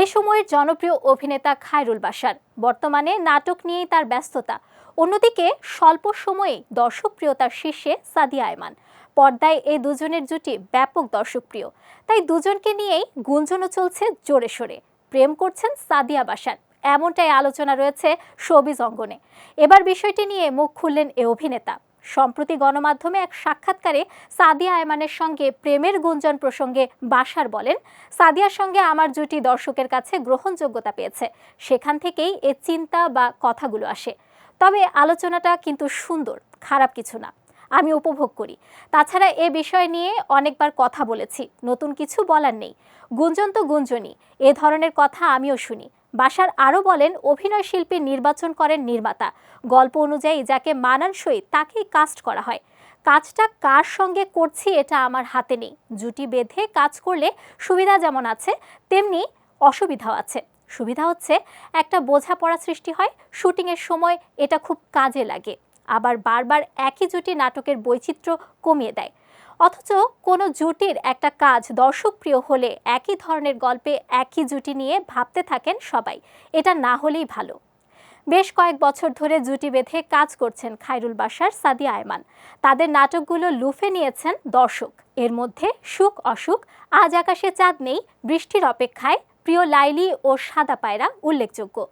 এ সময়ের জনপ্রিয় অভিনেতা খায়রুল বাশার। বর্তমানে নাটক নিয়েই তার ব্যস্ততা। অন্যদিকে স্বল্প সময়ে দর্শকপ্রিয়তার শীর্ষে সাদিয়া আয়মান। পর্দায় এই দুজনের জুটি ব্যাপক দর্শকপ্রিয়। তাই দুজনকে নিয়েই গুঞ্জনও চলছে জোরে সোরে। প্রেম করছেন সাদিয়া বাসার এমনটাই আলোচনা রয়েছে শোবিজ অঙ্গনে। এবার বিষয়টি নিয়ে মুখ খুললেন এ অভিনেতা। সম্প্রতি গণমাধ্যমে এক সাক্ষাৎকারে সাদিয়া আয়মানের সঙ্গে প্রেমের গুঞ্জন প্রসঙ্গে বাসার বলেন, সাদিয়ার সঙ্গে আমার জুটি দর্শকের কাছে গ্রহণযোগ্যতা পেয়েছে। সেখান থেকেই এ চিন্তা বা কথাগুলো আসে। তবে আলোচনাটা কিন্তু সুন্দর, খারাপ কিছু না। আমি উপভোগ করি। তাছাড়া এ বিষয় নিয়ে অনেকবার কথা বলেছি। নতুন কিছু বলার নেই। গুঞ্জন তো গুঞ্জনই। এ ধরনের কথা আমিও শুনি। বাসার আরও বলেন, অভিনয় শিল্পী নির্বাচন করেন নির্মাতা। গল্প অনুযায়ী যাকে মানানসই তাকেই কাস্ট করা হয়। কাজটা কার সঙ্গে করছি এটা আমার হাতে নেই। জুটি বেঁধে কাজ করলে সুবিধা যেমন আছে, তেমনি অসুবিধাও আছে। সুবিধা হচ্ছে একটা বোঝাপড়া সৃষ্টি হয় শুটিংয়ের সময় এটা খুব কাজে লাগে। আবার বারবার একই জুটি নাটকের বৈচিত্র্য কমিয়ে দেয়। অথচ কোনো জুটির একটা কাজ দর্শকপ্রিয় হলে একই ধরনের গল্পে একই জুটি নিয়ে ভাবতে থাকেন সবাই। এটা না হলেই ভালো। বেশ কয়েক বছর ধরে জুটি বেঁধে কাজ করছেন খায়রুল বাসার সাদিয়া আয়মান। তাদের নাটকগুলো লুফে নিয়েছেন দর্শক। এর মধ্যে সুখ, অসুখ, আজ আকাশে চাঁদ নেই, বৃষ্টির অপেক্ষায় প্রিয় লাইলি ও সাদা পায়রা উল্লেখযোগ্য।